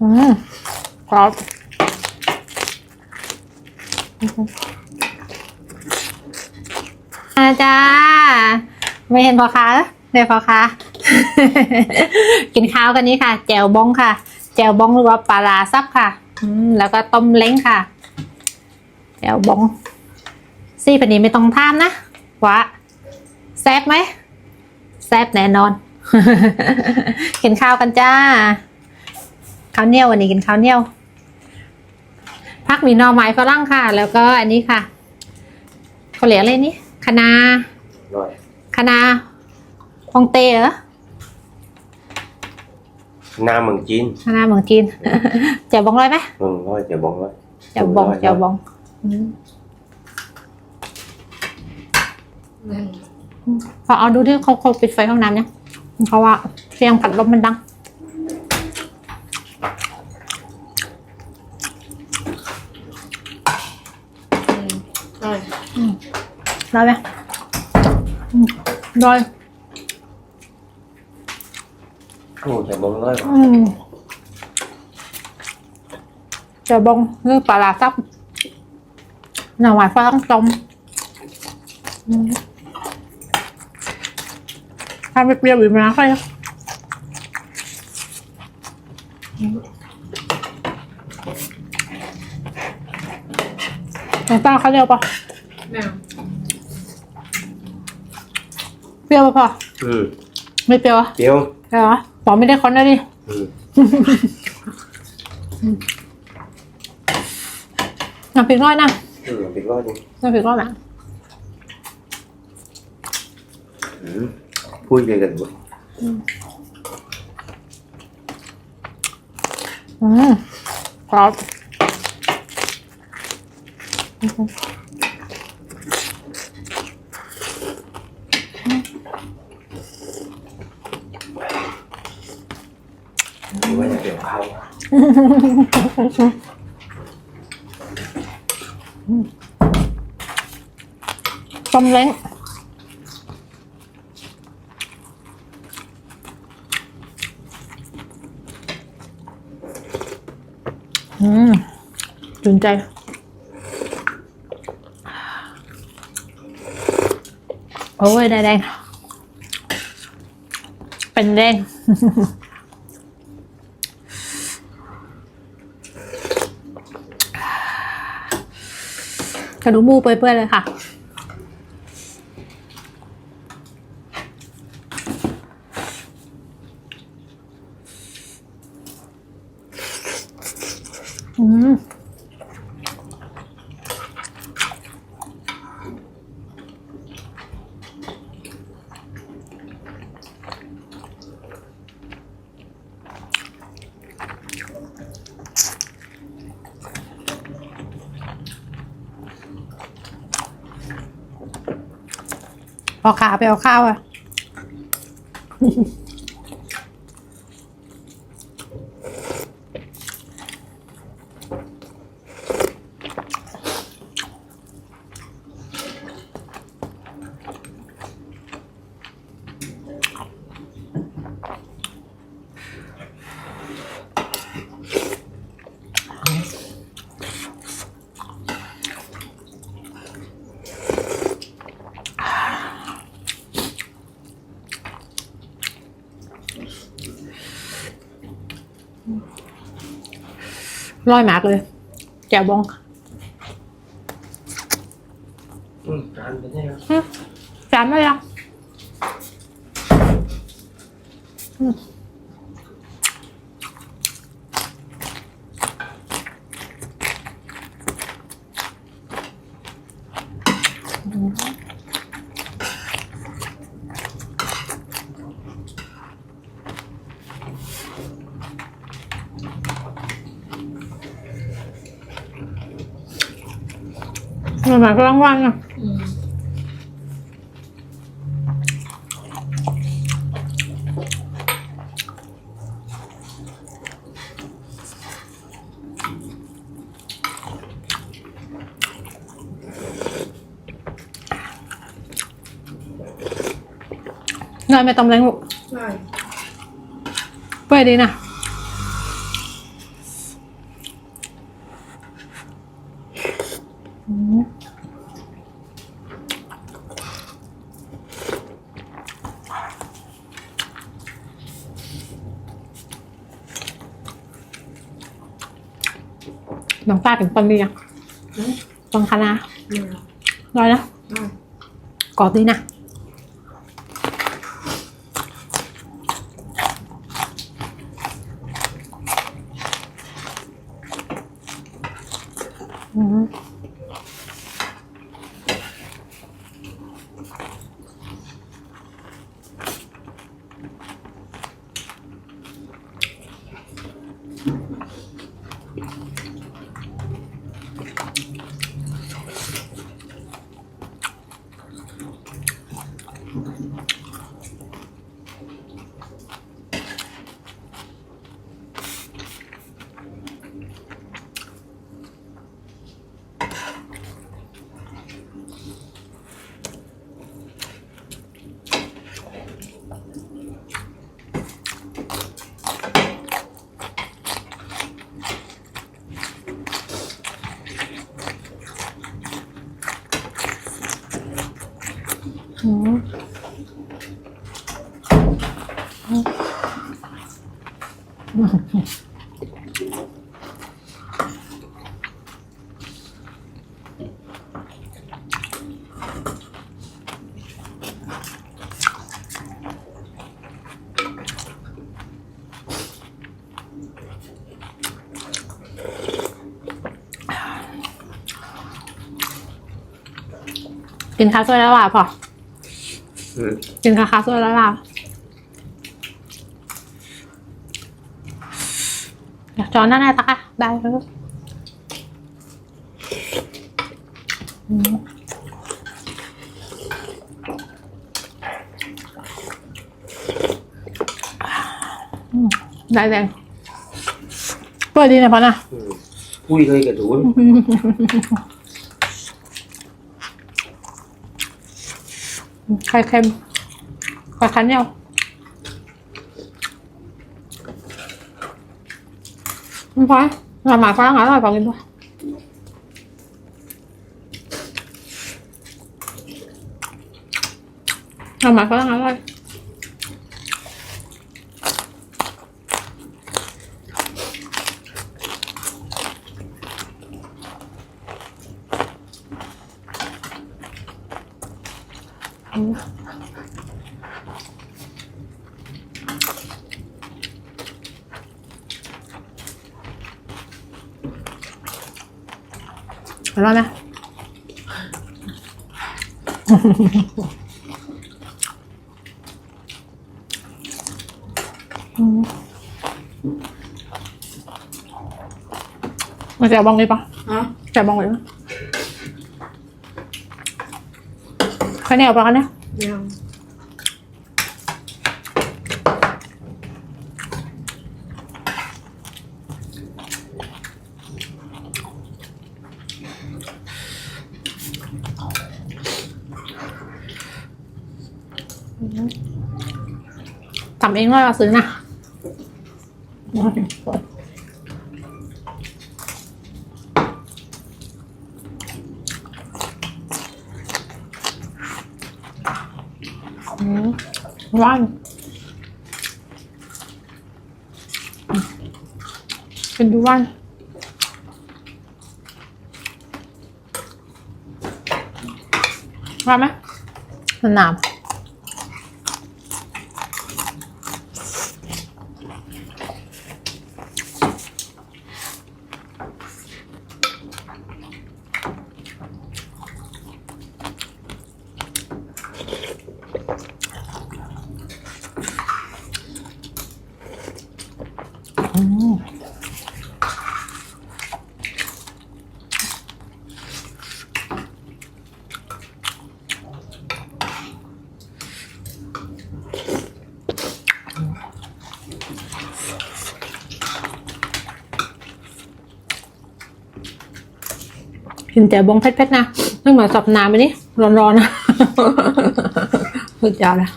อืมกรอบอาจ้า ไม่เห็นพอคะเดี๋ยวพอคะกินข้าวกันนี้ค่ะ แจวบ้องค่ะ แจวบ้องหรือว่าปลาลาซับค่ะ อืมแล้วก็ต้มเล้งค่ะ แจวบ้องซี่พันนี้ไม่ต้องทามนะวะแซ่บไหมแซ่บแน่นอน กินข้าวกันจ้า ข้าวเหนียววันนี้กินข้าวเหนียวพักมีหน่อไม้ฝรั่งค่ะ แล้วก็อันนี้ค่ะเขาเรียกอะไรนี่คะนาร้อยคะนาฮองเต้เหรอหน้าเมืองจีนคะนาเมืองจีนเจ๋วบองร้อยไหมเมืองร้อยเจะบองร้อยเจ๋วบองเจ๋วบองอืมพอเอาดูที่เขาเขาปิดไฟห้องน้ำเนี่ยเพราะว่าเสียงผัดลมมันดัง ได้ไหมอืมได้โอ้เจะบองร้อยอืมเจ๋วบองหรือปลาร้าซับหน่อไม้ฝรั่งต้มอืมทานเปรี้ยวๆอีกนะค่อยน้ำตาลเขาเรียกปะ แมว เปรี้ยวปะพออืมไม่เปรี้ยวอะเดี๋ยวเปรี้ยวอะปอไม่ได้ค้นนะดิ อืมน้ำพริกน้อยนะอืมเป็นร้อยจริงน้ำพริกน้อยนะอืมพูดเลยกันหมดอืมกรอบ หรือ ว่าจะเกี่ยวข้าต้มเล้งอืมจุนใจโอ้ยได้แดงเป็นแดง กระดูกหมูเปื่อยๆเลยค่ะ พอขาไปเอาข้าวอะ ร้อยมากเลย แจ่วบองอืมจานเป็นไงครับจานได้ยังอืม มันหมายความว่าไงอืมนอนไม่ต้องแรงลูกใช่เปื่อยดีนะ น้องปลาเป็นต้นดีอะอืมต้นคะน้าไม่เอาร้อยนะไม่กรอบดีนะ กินข้าวสวยแล้วล่ะพออืม กินข้าวข้าวสวยแล้วล่ะอยากจอนหน้าหน้าตาได้เลยอืมอืมได้เลยเปิดดีนะพอนะอืมพูดเลยกระดูน ไข่เค็มไข่คันเหนียวไม่พอหมาฝรั่งอร่อยกว่ากินด้วยหมาฝรั่งอร่อย อร่อยไหมอืมมาแจวบองเลยปะฮะแจวบองเลยปะ ข้าวเหนียวปะคะเนี่ยไม่เอาทำเองเลยว่าซื้อนะอืม ว่านเป็นดูว่านว่าไหมสนาม กินแต่บงเผ็ดๆนะ ต้องมาสับน้ำไปนี่ร้อนๆนะสุดยอดเลย